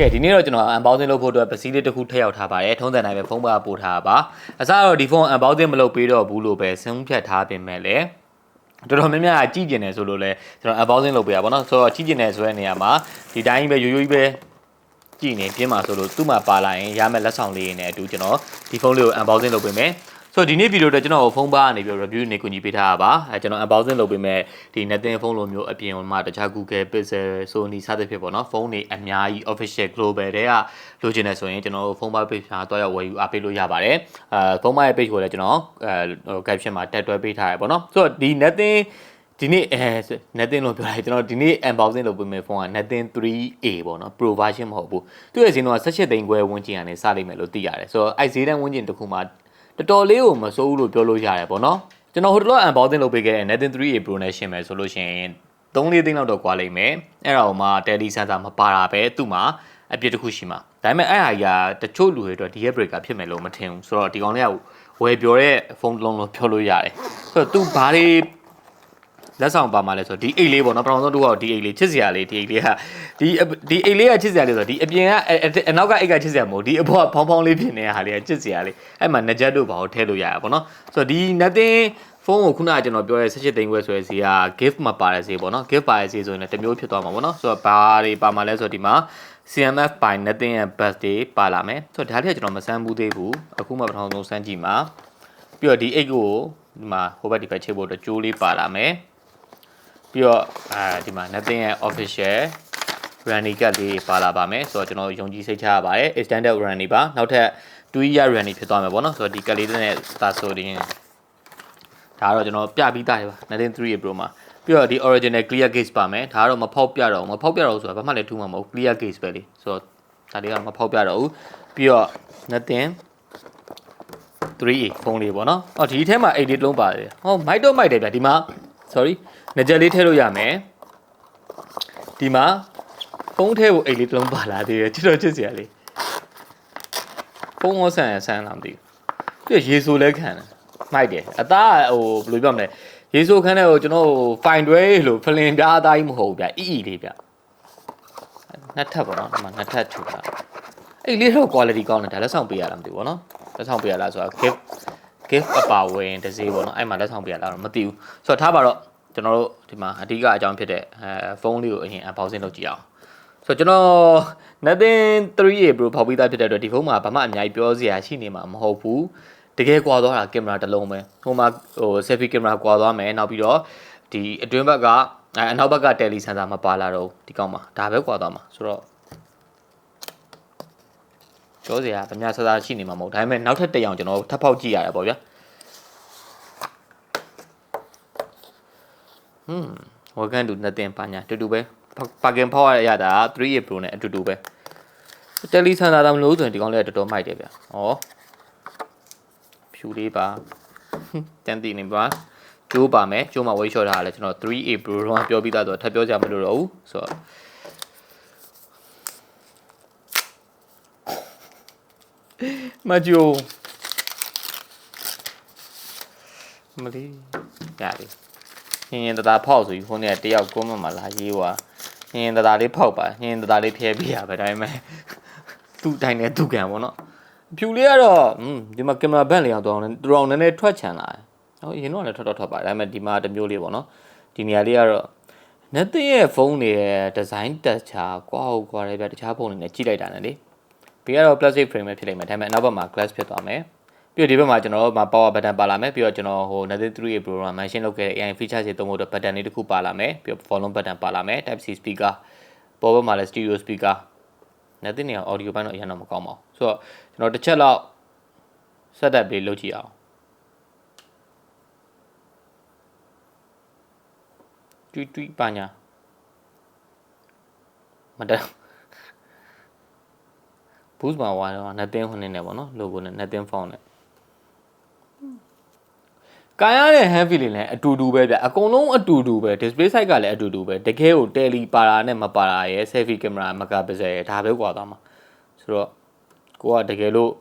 ကဲဒီနေ့တော့ကျွန်တော် unboxing လုပ်ဖို့အတွက်ပစည်းလေးတစ်ခုထည့်ရောက်ထားပါတယ်ထုံးစံတိုင်းပဲဖုန်းပါပို့ထားပါအစားတော့ဒီဖုန်း unboxing မလုပ်ပေးတော့ဘူးလို့ပဲစဉ်းဖြတ်ထားပြင်မဲ့လေတော်တော်များများကြည့်ကျင်တယ်ဆိုလို့လဲကျွန်တော် unboxing လုပ်ပေးရပါတော့ဆိုတော့ကြည့်ကျင်တယ်ဆိုတဲ့နေရာမှာဒီတိုင်းပဲရိုးရိုးကြီးပဲကြည့်နေပြင်းမှာဆိုလို့သူ့မှာပါလာရင်ရမယ့်လက်ဆောင်လေးတွေနဲ့အတူကျွန်တော်ဒီဖုန်းလေးကို unboxing လုပ်ပေးမယ် ဆိုတော့ဒီနေ့ဗီဒီယိုတော့ကျွန်တော်ဖုန်းပါကနေပြီး review နေကူညီပေးထားတာပါအဲကျွန်တော် unboxing လုပ်ပေးမဲ့ဒီ Nothing ဖုန်းလိုမျိုးအပြင်မှာတခြား Google Pixel Sony စသဖြင့်ပေါ့နော်ဖုန်းတွေအများကြီး official global တွေကလိုချင်တယ်ဆိုရင်ကျွန်တော်ဖုန်းပါ page မှာတွားရောက်ဝယ်ယူအားပေးလို့ရပါတယ်အဲဖုန်းပါရဲ့ page ကိုလည်းကျွန်တော်အဲ caption မှာတက်တွဲပေးထားရပေါ့နော်ဆိုတော့ဒီ Nothing ဒီနေ့အဲ Nothing လို့ပြောလိုက်ကျွန်တော်ဒီနေ့ unboxing လုပ်ပေးမယ့်ဖုန်းက Nothing 3A ပေါ့နော် Pro version မဟုတ်ဘူးသူ့ရဲ့ဈေးနှုန်းက18သိန်းခွဲဝန်းကျင်ကနေစလိမ့်မယ်လို့သိရတယ်ဆိုတော့အဲဈေးတန်းဝန်းကျင်တစ်ခုမှာ တော်တော်လေးကိုမစိုးဘူးလို့ပြောလို့ရတယ်ပေါ့နော်ကျွန်တော်ဟိုတလော unboxing လုပ်ပေးခဲ့တဲ့ Nothing 3A Pro နဲ့ရှင်းမယ်ဆိုလို့ရှိရင်3-4သိန်းလောက်တော့ကွာလိမ့်မယ်အဲ့ဒါဟိုမှာ Tele sensor မပါတာပဲသူ့မှာအပြစ်တစ်ခုရှိမှာဒါပေမဲ့အဲ့ဟာကြီးကတချို့လူတွေအတွက် DF breaker ဖြစ်မယ်လို့မထင်ဘူးဆိုတော့ဒီကောင်လေးကဝယ်ပြောတဲ့ဖုန်းတစ်လုံးလို့ပြောလို့ရတယ်ဆိုတော့သူဘာတွေ လက်ဆောင်ပါမှာလဲဆိုတော့ဒီအိတ်လေးပေါ့နော်ပထမဆုံးတော့ဒီအိတ်လေးချစ်စရာလေးဒီအိတ်လေးကဒီဒီအိတ်လေးကချစ်စရာလေးဆိုတော့ဒီအပြင်ကအနောက်ကအိတ်ကချစ်စရာမဟုတ်ဒီအပေါ်ကဖောင်းဖောင်းလေးဖြစ်နေတဲ့ဟာလေးကချစ်စရာလေးအဲ့မှာငကြက်တို့ဘာကိုထည့်လို့ရရပါတော့ဆိုတော့ဒီ nothing ဖုန်းကိုခုနကကျွန်တော်ပြောတဲ့18သိန်းခွဲဆိုတဲ့ဈေးက gift မှာပါတဲ့ဈေးပေါ့နော် gift ပါတဲ့ဈေးဆိုရင်လည်းတစ်မျိုးဖြစ်သွားမှာပေါ့နော်ဆိုတော့ဘာတွေပါမှာလဲဆိုတော့ဒီမှာ CMF by nothing ရဲ့ birthday ပါလာမယ်ဆိုတော့ဒါလေးကကျွန်တော်မစမ်းဘူးသေးဘူးအခုမှပထမဆုံးစမ်းကြည့်မှာပြီးတော့ဒီအိတ်ကိုဒီမှာဟိုဘက်ဒီဘက်ချိတ်ဖို့အတွက်ကြိုးလေးပါလာမယ် ပြီးတော့အဲဒီမှာ nothing ရဲ့ official running card လေးပါလာပါမယ်ဆိုတော့ကျွန်တော်ယုံကြည်စိတ်ချရပါတယ် extended running ပါနောက်ထပ်2 year running ဖြစ်သွားမယ်ပေါ့နော်ဆိုတော့ဒီကလေးနဲ့ start ဆိုရင်ဒါကတော့ကျွန်တော်ပြပြီးသားရပါ nothing 3 Pro မှာပြီးတော့ဒီ original clear case ပါမယ်ဒါကတော့မဖောက်ပြတော့ဘူးမဖောက်ပြတော့ဘူးဆိုတာဘာမှလည်းထူးမှာမဟုတ် clear case ပဲလေဆိုတော့ဒါလေးကမဖောက်ပြတော့ဘူးပြီးတော့ nothing 3A ဖုန်းလေးပေါ့နော်။အော်ဒီထဲမှာ8လေးလုံးပါတယ်။ဟောမိုက်တော့မိုက်တယ်ဗျာဒီမှာ sorry ငကြက်လေးထည့်လို့ရမယ်။ဒီမှာဖုန်းထဲကို8လေးလုံးပါလာသေးတယ်ချစ်တော့ချစ်စရာလေး။ဖုန်းရောဆန်ရဆန်လာမသိဘူး။သူရေဆိုလဲခံတယ်။မိုက်တယ်။အသားဟိုဘယ်လိုပြောမလဲ။ရေဆိုခန်းတဲ့ဟိုကျွန်တော်ဟို fine တွဲလို့ဖလင်ပြားသားကြီးမဟုတ်ဘူးဗျ။အီအီလေးဗျ။နှစ်ထပ်ပေါ့နော်ဒီမှာနှစ်ထပ်ထူတာ။အဲ့လေးတော့ quality ကောင်းတယ်ဒါလက်ဆောင်ပေးရတာမသိဘူးပေါ့နော်။လက်ဆောင်ပေးရလားဆိုတာ gift gift အပါဝင်တစ်စေးပေါ့နော်အဲ့မှာလက်ဆောင်ပေးရလားတော့မသိဘူးဆိုတော့ထားပါတော့ ကျွန်တော်တို့ဒီမှာအဓိကအကြောင်းဖြစ်တဲ့အဲဖုန်းလေးကိုအရင် unboxing လုပ်ကြည့်အောင်ဆိုတော့ကျွန်တော် Nothing 3A Pro ဖောက်ပြီးသားဖြစ်တဲ့အတွက်ဒီဖုန်းမှာဘာမှအများကြီးပြောစရာရှိနေမှာမဟုတ်ဘူးတကယ်ကွာသွားတာကင်မရာတစ်လုံးပဲဟိုမှာဟို selfie ကင်မရာကွာသွားမယ်နောက်ပြီးတော့ဒီအတွင်းဘက်ကအဲအနောက်ဘက်က tele sensor မပါလာတော့ဒီကောင်းမှာဒါပဲကွာသွားမှာဆိုတော့ပြောစရာဗမာဆဆရှိနေမှာမဟုတ်ဒါပေမဲ့နောက်ထပ်တစ်ယောင်ကျွန်တော်ထပ်ဖောက်ကြည့်ရတယ်ပေါ့ဗျာ ဟွန်း welcome to nothing ပါညာတူတူပဲပါကင်ဖောက်ရရတာ 3A Pro နဲ့အတူတူပဲတယ်လီဆန်သာတောင်လို့ဆိုရင်ဒီကောင်းလေးကတော်တော်မိုက်တယ်ဗျာဩဖြူလေးပါတန်တီနေပါကျိုးပါမယ်ကျိုးမှာဝေးလျှော့ထားတာလဲကျွန်တော် 3A Pro တော့ပြောပြီးသားဆိုတော့ထပ်ပြောကြမလို့တော့ဘူးဆိုတော့မဂျိုမလီရပြီ ညင်ရင်တတာဖောက်ဆိုပြီးခုနကတယောက်ကွန်းမမှာလာရေးွာညင်ရင်တတာလေးဖောက်ပါညင်ရင်တတာလေးဖျဲပြရပဲဒါပေမဲ့သူ့တိုင်းနဲ့သူ့ကံပေါ့နော်ဖြူလေးကတော့อืมဒီမှာကင်မရာဘက်လေးအောင်တော့တူအောင်နည်းနည်းထွက်ချန်လာတယ်ဟောရင်တော့လည်းထွက်တော့ထွက်ပါဒါပေမဲ့ဒီမှာတစ်မျိုးလေးပေါ့နော်ဒီနေရာလေးကတော့ Nothing ရဲ့ဖုန်းတွေရဲ့ design texture ကွာဟုတ်ကွာတယ်ဗျတခြားဖုန်းတွေနဲ့ကြည့်လိုက်တာနဲ့လေဘေးကတော့ plastic frame ပဲဖြစ်လိမ့်မယ်ဒါပေမဲ့အနောက်ဘက်မှာ glass ဖြစ်သွားမယ် ပြီးတော့ဒီဘက်မှာကျွန်တော်တို့မှာ power button ပါလာမယ်ပြီးတော့ကျွန်တော်ဟို Nothing 3 Pro မှာ mention လုပ်ခဲ့တဲ့ AI feature တွေသုံးဖို့အတွက် button လေးတစ်ခုပါလာမယ်ပြီးတော့ volume button ပါလာမယ် type C speaker ပေါ်ဘက်မှာလည်း stereo speaker Nothing နေအောင် audio ဘန်းတော့အရင်တော့မကောင်းပါဘူးဆိုတော့ကျွန်တော်တစ်ချက်လောက် setup လေးလုပ်ကြည့်အောင်တွီတွီပါညာမတဘူးမှာဝါတော့ nothing ဟိုနေနေပေါ့နော် logo နဲ့ nothing font နဲ့ ကာရတဲ့ heavy လေးလည်းအတူတူပဲဗျအကုန်လုံးအတူတူပဲ display size ကလည်းအတူတူပဲတကယ်ကို tele ပါတာနဲ့မပါတာရယ် selfie camera မကပစယ်ရယ်ဒါပဲကွာသွားမှာဆိုတော့ကိုကတကယ်လို့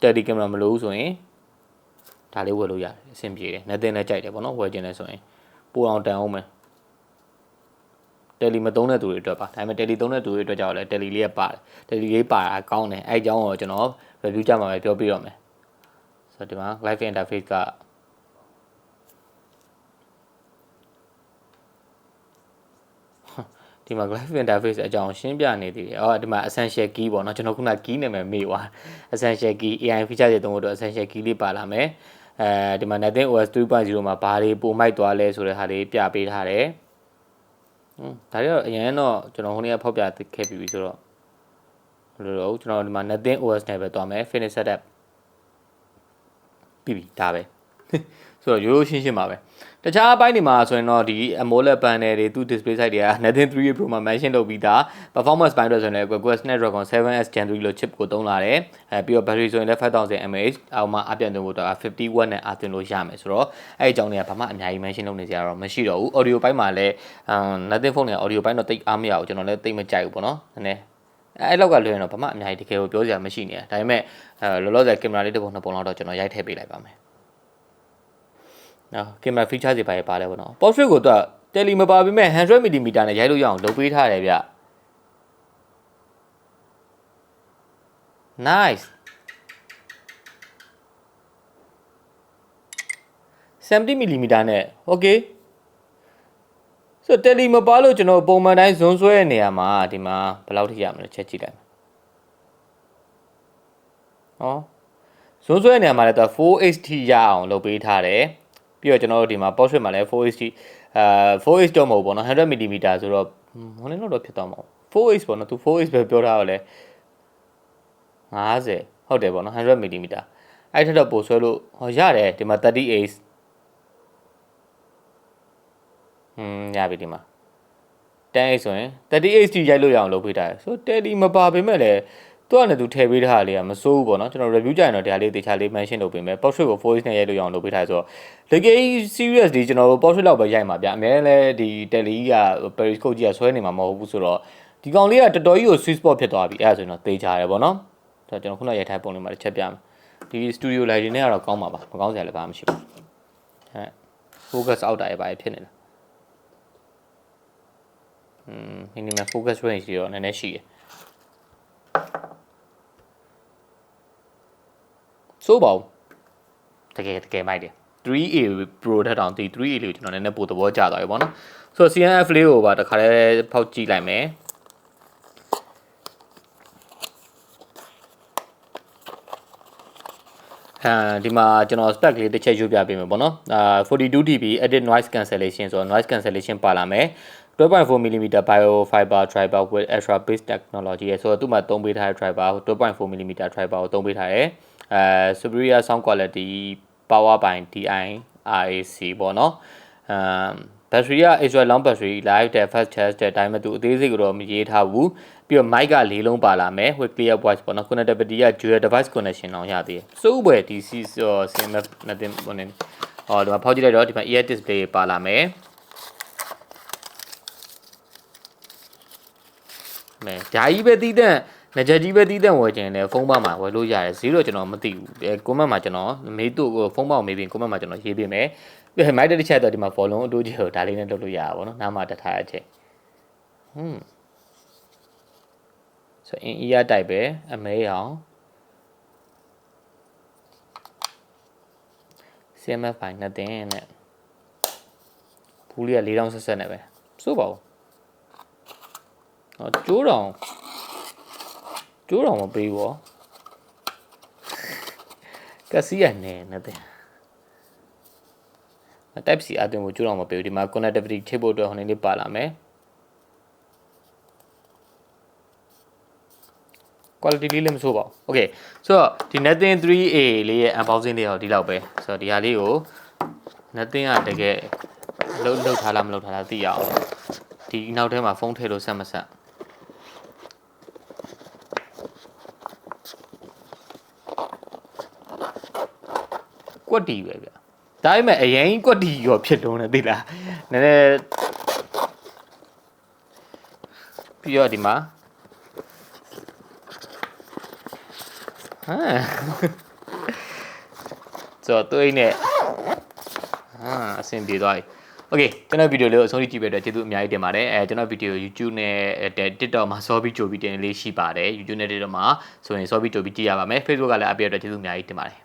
tele camera မလို့ဆိုရင်ဒါလေးဝယ်လို့ရတယ်အဆင်ပြေတယ် nothing လည်းကြိုက်တယ်ပေါ့နော်ဝယ်ခြင်းလဲဆိုရင်ပိုအောင်တန်အောင်မယ်တ Tele မသုံးတဲ့သူတွေအတွက်ပါဒါပေမဲ့ Tele သုံးတဲ့သူတွေအတွက်ကြောင့်လည်း Tele လေးကပါတယ် Tele လေးပါတာကောင်းတယ်အဲအကြောင်းကိုကျွန်တော် review ကြမှာပဲပြောပြရမယ် ဆိုတော့ဒီမှာ live interface ကဒီမှာ graphic interface အကြောင်းရှင်းပြနေသေးတယ်။အော်ဒီမှာ essential key ပေါ့နော်ကျွန်တော်ခုန key နာမည်မေ့သွား။ essential key AI feature တွေတုံးလို့ essential key လေးပါလာမယ်။အဲဒီမှာ Nothing OS 3.0မှာဘာတွေပုံမိုက်သွားလဲဆိုတဲ့ဟာလေးပြပေးထားတယ်။ဟွန်းဒါတွေတော့အရင်တော့ကျွန်တော်ခုနေ့ကဖောက်ပြခဲ့ပြီးပြီဆိုတော့ဘယ်လိုလဲကျွန်တော်ဒီမှာ Nothing OS နဲ့ပဲသွားမယ် finish setup ပြီးပြီဒါပဲ။ဆိုတော့ရိုးရိုးရှင်းရှင်းပါပဲ။တခြားအပိုင်းတွေမှာဆိုရင်တော့ဒီ AMOLED panel တွေသူ့ display site တွေက Nothing 3 Pro မှာ mention လုပ်ပြီးသား performance ပိုင်းတွေဆိုရင်လည်း Google Snapdragon 7s Gen 3လို့ chip ကိုသုံးလာတယ်အဲပြီးတော့ battery ဆိုရင်လည်း5000 mAh အောက်မှာအပြန်သွင်းဖို့တော့50 watt နဲ့အသွင်းလို့ရမယ်ဆိုတော့အဲ့အကြောင်းတွေကဘာမှအများကြီး mention လုပ်နေကြရတော့မရှိတော့ဘူး audio ပိုင်းမှာလည်း Nothing phone တွေက audio ပိုင်းတော့တိတ်အားမရဘူးကျွန်တော်လည်းတိတ်မကြိုက်ဘူးပေါ့နော်နည်းနည်း အဲ့လောက်ကလွှဲရင်တော့ဘာမှအများကြီးတကယ်ကိုပြောစရာမရှိနေတယ်ဒါပေမဲ့အဲလောလောဆယ်ကင်မရာလေးတစ်ပုံနှစ်ပုံလောက်တော့ကျွန်တော်ရိုက်ထည့်ပေးလိုက်ပါမယ်နော်ကင်မရာ feature တွေပါရပါလဲပေါ့နော် portrait ကိုတော့ tele မပါပေမဲ့ 100mm နဲ့ရိုက်လို့ရအောင်လုပ်ပေးထားတယ်ဗျ nice 70mm နဲ့ okay ဆိုတော့ tele မပါလို့ကျွန်တော်ပုံမှန်တိုင်းဇွန်းဆွဲတဲ့နေရာမှာဒီမှာဘယ်လောက်ထိရမလဲချက်ကြည့်လိုက်ဟောဇွန်းဆွဲတဲ့နေရာမှာလည်းသူ 4HD ရအောင်လုပ်ပေးထားတယ်ပြီးတော့ကျွန်တော်တို့ဒီမှာ portrait မှာလည်း 4HD အာ 4H တော့မဟုတ်ဘူးပေါ့နော် 100mm ဆိုတော့ဟိုလည်းတော့ဖြစ်သွားမှာ 4H ပေါ့နော်သူ 4H ပဲပြောထားတော့လေ50ဟုတ်တယ်ပေါ့နော် 100mm အဲ့ထက်တော့ပိုဆွဲလို့ဟောရတယ်ဒီမှာ 30H ဟွန်းရပြီဒီမှာ 10H ဆိုရင် 30H ရိုက်လို့ရအောင်လုပ်ပေးထားတယ်ဆိုတော့ Tele မပါပေမဲ့လည်းသူကလည်းသူထည့်ပေးထားတာလေးကမစိုးဘူးပေါ့နော်ကျွန်တော် review ကြရင်တော့ဒါလေးတေချာလေး mention လုပ်ပေးမယ် portrait ကို 4H နဲ့ရိုက်လို့ရအောင်လုပ်ပေးထားဆိုတော့တကယ် serious ဒီကျွန်တော်တို့ portrait လောက်ပဲရိုက်မှာဗျအများလည်းဒီ tele ကြီးက periscope ကြီးကဆွဲနေမှာမဟုတ်ဘူးဆိုတော့ဒီကောင်လေးကတော်တော်ကြီးကို sweet spot ဖြစ်သွားပြီအဲ့ဒါဆိုရင်တော့သေချာတယ်ပေါ့နော်ဆိုတော့ကျွန်တော်ခုနရိုက်ထားပုံလေးမှာတစ်ချက်ပြမယ်ဒီ studio lighting နဲ့ကတော့ကောင်းပါပါမကောင်းစရာလည်းဘာမှမရှိဘူးဟဲ့ focus out တာရပါဖြစ်နေလား อืม minimum focus range တွေတော့နည်းနည်းရှိတယ်စိုးပါဘူးတကယ်တကယ်မိုက်တယ် 3A Pro ထက်တောင်ဒီ 3A လေးကိုကျွန်တော်နည်းနည်းပိုသဘောကျသွားပြီပေါ့နော်ဆိုတော့ CNF လေးကိုပါတခါလဲဖောက်ကြည့်လိုက်မယ်အဲဒီမှာကျွန်တော် spec လေးတစ်ချက်ရွတ်ပြပေးမယ်ပေါ့နော်အာ 42dB edit noise cancellation ဆိုတော့ noise cancellation ပါလာမယ် 12.4 mm biofiber driver with ultra bass technology ရဲ့ဆိုတော့သူ့မှာသုံးပေးထားတဲ့ driver 12.4 mm driver ကိုသုံးပေးထားတယ်အဲ superior sound quality power by DI RAC ပေါ့နော်အမ်ဘက်ထရီက extra long battery live တဲ့ fast charge တဲ့အတိုင်းမှသူအသေးစိတ်ကတော့မရေးထားဘူးပြီးတော့ mic က၄လုံးပါလာမယ် with clear voice ပေါ့နော် connectivity က dual device connection အောင်ရသေးတယ်စိုးဘွယ် DC CMF nothing ပေါ့နေဟောဒီမှာဖောက်ကြည့်လိုက်တော့ဒီမှာ ear display ပါလာမယ် မဲဓာကြီးပဲတီးတဲ့ငကြကြီးပဲတီးတဲ့ဝယ်ခြင်းနဲ့ဖုန်းပါမှာဝယ်လို့ရတယ်ဈေးတော့ကျွန်တော်မသိဘူးအဲကွန်မန့်မှာကျွန်တော်မေးသူ့ဖုန်းပါကိုမေးပြီးကွန်မန့်မှာကျွန်တော်ရေးပေးမယ်ပြီးမိုက်တဲ့တစ်ချက်တော့ဒီမှာ follow အတူကြီးကိုဒါလေးနဲ့လုပ်လို့ရတာပေါ့နော်နားမှာတထားအချက်ဟွန်းဆိုအင်း ear type ပဲအမဲအောင် CMF ပိုင်းနဲ့တင်နဲ့ဘူးလေးက4000ဆက်ဆက်နဲ့ပဲစိုးပါဦး ဟောကျိုးတောင်ကျိုးတောင်မပေးဘူးကစီရနေနဲ့တဲ့ type C အသွင်ကိုကျိုးတောင်မပေးဘူးဒီမှာ connectivity ချိတ်ဖို့အတွက်ဟိုနေလေးပါလာမယ် quality လေးလည်းမဆိုးပါဘူး okay ဆိုတော့ဒီ Nothing 3A လေးရဲ့ unboxing လေးတော့ဒီလောက်ပဲဆိုတော့ဒီဟာလေးကို Nothing ကတကယ်လှုပ်လှုပ်ထားလားမလှုပ်ထားလားသိရအောင်ဒီနောက်ထဲမှာဖုန်းထည့်လို့ဆက်မဆက် ကွက်တီပဲဗျဒါပေမဲ့အရင်ကွက်တီရောဖြစ်တော့နေသိလားနည်းနည်းပြီးတော့ဒီမှာဟမ်ဆိုတော့သူ့အိတ်နဲ့ဟာအဆင်ပြေသွားပြီ Okay ကျွန်တော်ဗီဒီယိုလေးကိုအဆုံးထိကြည့်ပေးတဲ့အတွက်ကျေးဇူးအများကြီးတင်ပါတယ်အဲကျွန်တော်ဗီဒီယို YouTube နဲ့ TikTok မှာစောပြီးကြိုပြီးတင်လေးရှိပါတယ် YouTube နဲ့ TikTok မှာဆိုရင်စောပြီးကြိုပြီးကြည့်ရပါမယ် Facebook ကလည်းအပြည့်အတွက်ကျေးဇူးအများကြီးတင်ပါတယ်